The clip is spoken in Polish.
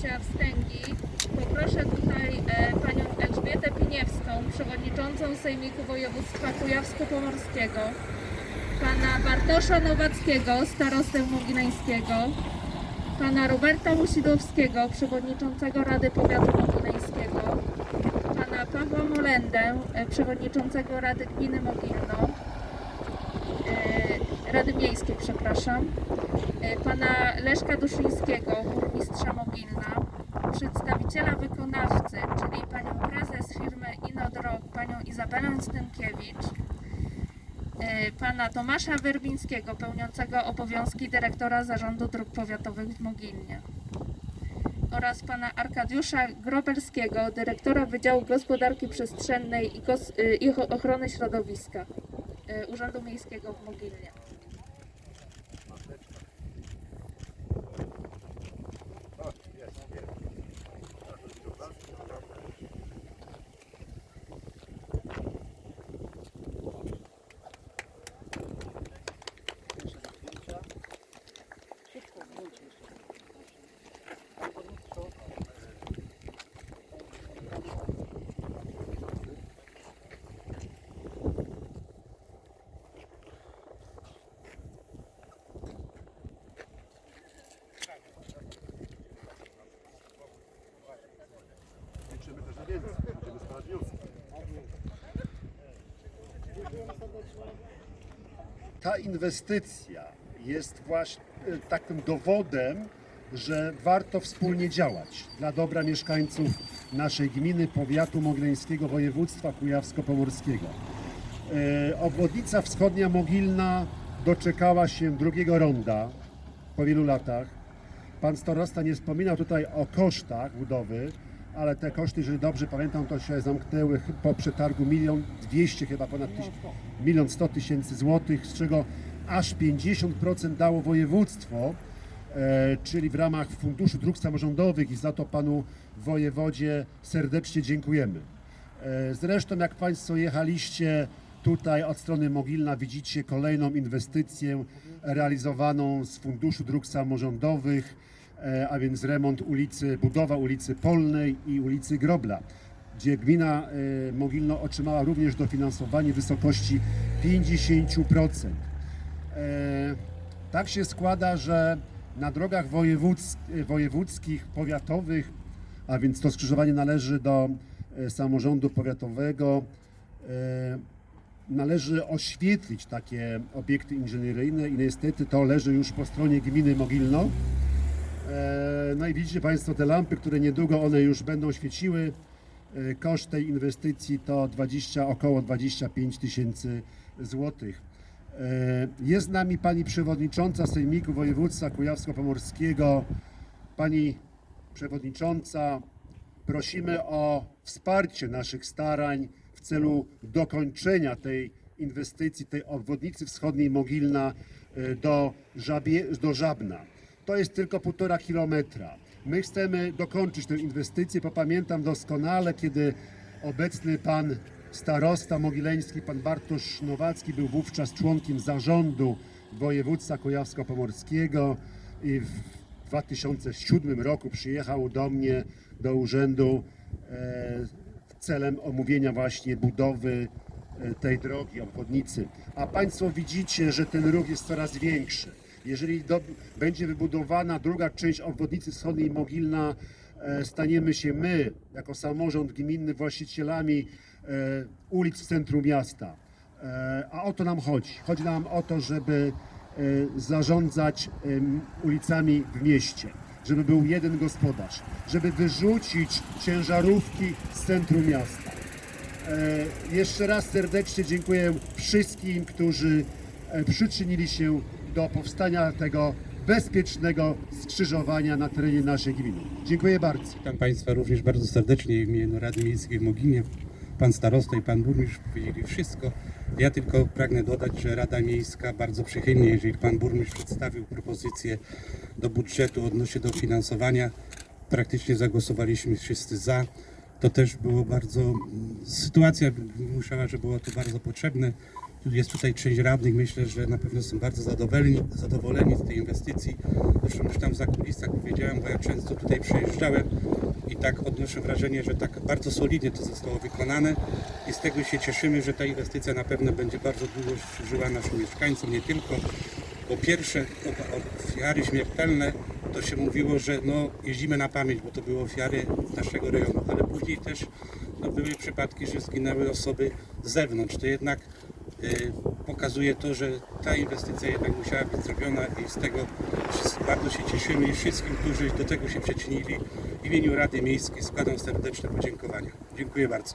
wsi Wstęgi. Poproszę tutaj e, panią Elżbietę Piniewską, przewodniczącą Sejmiku Województwa Kujawsko-Pomorskiego, pana Bartosza Nowackiego, starostę mogileńskiego, pana Roberta Musidowskiego, przewodniczącego Rady Powiatu Mogileńskiego, pana Pawła Molendę, e, przewodniczącego Rady Gminy Mogilno, Rady Miejskiej, przepraszam, e, pana Leszka Duszyńskiego, burmistrza Mogilna, przedstawiciela wykonawcy, czyli panią prezes firmy Inodrog, panią Izabelę Stynkiewicz, e, pana Tomasza Werbińskiego, pełniącego obowiązki dyrektora Zarządu Dróg Powiatowych w Mogilnie oraz pana Arkadiusza Grobelskiego, dyrektora Wydziału Gospodarki Przestrzennej i, Ocho- Ochrony Środowiska Urzędu Miejskiego w Mogilnie. Ta inwestycja jest właśnie e, takim dowodem, że warto wspólnie działać dla dobra mieszkańców naszej gminy, powiatu mogleńskiego, województwa kujawsko-pomorskiego. E, Obwodnica wschodnia Mogilna doczekała się drugiego ronda po wielu latach. Pan starosta nie wspominał tutaj o kosztach budowy, ale te koszty, jeżeli dobrze pamiętam, to się zamknęły po przetargu milion dwieście chyba ponad milion sto tysięcy złotych, z czego aż 50% dało województwo, e, czyli w ramach Funduszu Dróg Samorządowych i za to panu wojewodzie serdecznie dziękujemy. E, Zresztą jak Państwo jechaliście tutaj od strony Mogilna widzicie kolejną inwestycję realizowaną z Funduszu Dróg Samorządowych, a więc remont ulicy, budowa ulicy Polnej i ulicy Grobla, gdzie gmina e, Mogilno otrzymała również dofinansowanie w wysokości 50%. E, Tak się składa, że na drogach wojewódzk- wojewódzkich, powiatowych, a więc to skrzyżowanie należy do e, samorządu powiatowego, e, należy oświetlić takie obiekty inżynieryjne i niestety to leży już po stronie gminy Mogilno. E, No i widzicie Państwo te lampy, które niedługo one już będą świeciły. E, Koszt tej inwestycji to 20, około 25 tysięcy złotych. E, Jest z nami Pani Przewodnicząca Sejmiku Województwa Kujawsko-Pomorskiego. Pani Przewodnicząca, prosimy o wsparcie naszych starań w celu dokończenia tej inwestycji, tej obwodnicy wschodniej Mogilna do, Żabie, do Żabna. To jest tylko półtora kilometra. My chcemy dokończyć tę inwestycję, bo pamiętam doskonale, kiedy obecny pan starosta mogileński, pan Bartosz Nowacki był wówczas członkiem zarządu województwa kujawsko-pomorskiego i w 2007 roku przyjechał do mnie do urzędu e, celem omówienia właśnie budowy e, tej drogi, obwodnicy. A Państwo widzicie, że ten ruch jest coraz większy. Jeżeli do, będzie wybudowana druga część obwodnicy wschodniej Mogilna, e, staniemy się my, jako samorząd gminny, właścicielami e, ulic w centrum miasta. E, A o to nam chodzi. Chodzi nam o to, żeby e, zarządzać em, ulicami w mieście, żeby był jeden gospodarz, żeby wyrzucić ciężarówki z centrum miasta. E, Jeszcze raz serdecznie dziękuję wszystkim, którzy e, przyczynili się do powstania tego bezpiecznego skrzyżowania na terenie naszej gminy. Dziękuję bardzo. Witam Państwa również bardzo serdecznie w imieniu Rady Miejskiej w Moginie. Pan starosta i pan burmistrz powiedzieli wszystko. Ja tylko pragnę dodać, że Rada Miejska bardzo przychylnie, jeżeli pan burmistrz przedstawił propozycję do budżetu odnośnie do finansowania, praktycznie zagłosowaliśmy wszyscy za. To też było bardzo, sytuacja wymuszała, że było to bardzo potrzebne. Jest tutaj część radnych, myślę, że na pewno są bardzo zadowoleni, zadowoleni z tej inwestycji. Zresztą już tam za kulisach powiedziałem, bo ja często tutaj przyjeżdżałem i tak odnoszę wrażenie, że tak bardzo solidnie to zostało wykonane i z tego się cieszymy, że ta inwestycja na pewno będzie bardzo długo służyła naszym mieszkańcom, nie tylko. Po pierwsze, ofiary śmiertelne, to się mówiło, że no, jeździmy na pamięć, bo to były ofiary naszego rejonu, ale później też no, były przypadki, że zginęły osoby z zewnątrz. To jednak pokazuje to, że ta inwestycja jednak musiała być zrobiona i z tego bardzo się cieszymy i wszystkim, którzy do tego się przyczynili w imieniu Rady Miejskiej składam serdeczne podziękowania. Dziękuję bardzo.